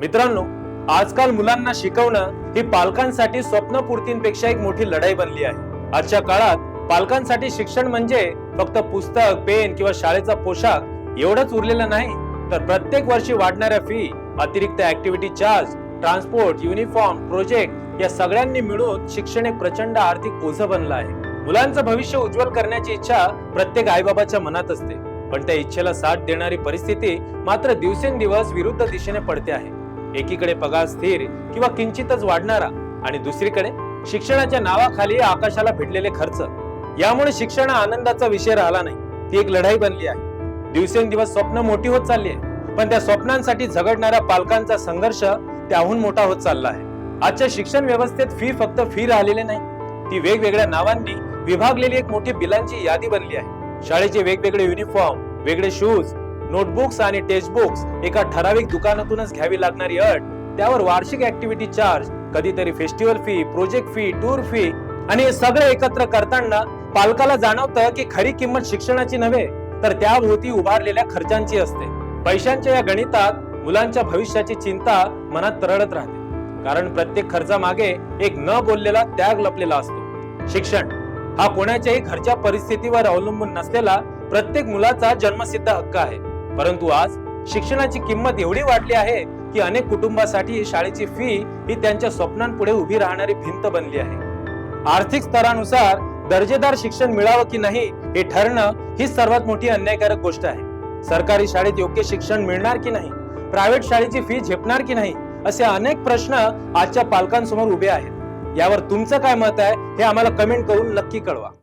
मित्रांनो आजकाल मुलांना शिकवणं ही पालकांसाठी स्वप्नपूर्तींपेक्षा एक मोठी लढाई बनली आहे. आजच्या काळात पालकांसाठी शिक्षण म्हणजे फक्त पुस्तक पेन किंवा शाळेचा पोशाख एवढंच उरलेलं नाही तर प्रत्येक वर्षी वाढणाऱ्या फी अतिरिक्त activity charge transport uniform project या सगळ्यांनी मिळून शिक्षण एक प्रचंड आर्थिक ओझं बनलं आहे. मुलांचं भविष्य उज्ज्वल करण्याची इच्छा प्रत्येक आईबाबाच्या मनात असते. पण त्या इच्छेला साथ देणारी परिस्थिती मात्र दिवसेंदिवस विरुद्ध दिशेने पडते आहे. एकीकडे पगार स्थिर किंवा किंचितच वाढणारा आणि दुसरीकडे शिक्षणाच्या नावाखाली आकाशाला भिडलेले खर्च. यामुळे शिक्षण आनंदाचा विषय राहिला नाही. ती एक लढाई बनली आहे. दिवसेंदिवस स्वप्न मोठी होत चालली आहे. पण त्या स्वप्नांसाठी झगडणाऱ्या पालकांचा संघर्ष त्याहून मोठा होत चालला आहे. आजच्या शिक्षण व्यवस्थेत फी फक्त फी राहिलेली नाही. ती वेगवेगळ्या नावांनी विभागलेली एक मोठी बिलांची यादी बनली आहे. शाळेचे वेगवेगळे युनिफॉर्म वेगळे शूज नोटबुक्स आणि टेक्स्ट बुक्स एका ठराविक दुकानातूनच घ्यावी लागणारी अट त्यावर वार्षिक ऍक्टिव्हिटी चार्ज कधीतरी festival fee project fee tour fee आणि हे सगळे एकत्र करताना पालकाला जाणवतं की खरी किंमत शिक्षणाची नव्हे तर त्याभोवती उभारलेल्या खर्चांची असते. पैशांच्या या गणितात मुलांच्या भविष्याची चिंता मनात तरळत राहते. कारण प्रत्येक खर्चामागे एक न बोललेला त्याग लपलेला असतो. शिक्षण हा कोणाच्याही घरच्या परिस्थितीवर अवलंबून नसलेला प्रत्येक मुलाचा जन्मसिद्ध हक्क आहे. परंतु आज शिक्षणाची किंमत एवढी वाढली आहे की अनेक कुटुंबासाठी शाळेची फी ही त्यांच्या स्वप्नांपुढे उभी राहणारी भिंत बनली आहे. आर्थिक स्तरानुसार दर्जेदार शिक्षण मिळावं की नाही हे ठरणं ही सर्वात मोठी अन्यायकारक गोष्ट आहे. सरकारी शाळेत योग्य शिक्षण मिळणार की नाही? प्रायव्हेट शाळेची फी झेपणार की नाही? असे अनेक प्रश्न आजच्या पालकांसमोर उभे आहेत. यावर तुमचं काय मत आहे हे आम्हाला कमेंट करून नक्की कळवा.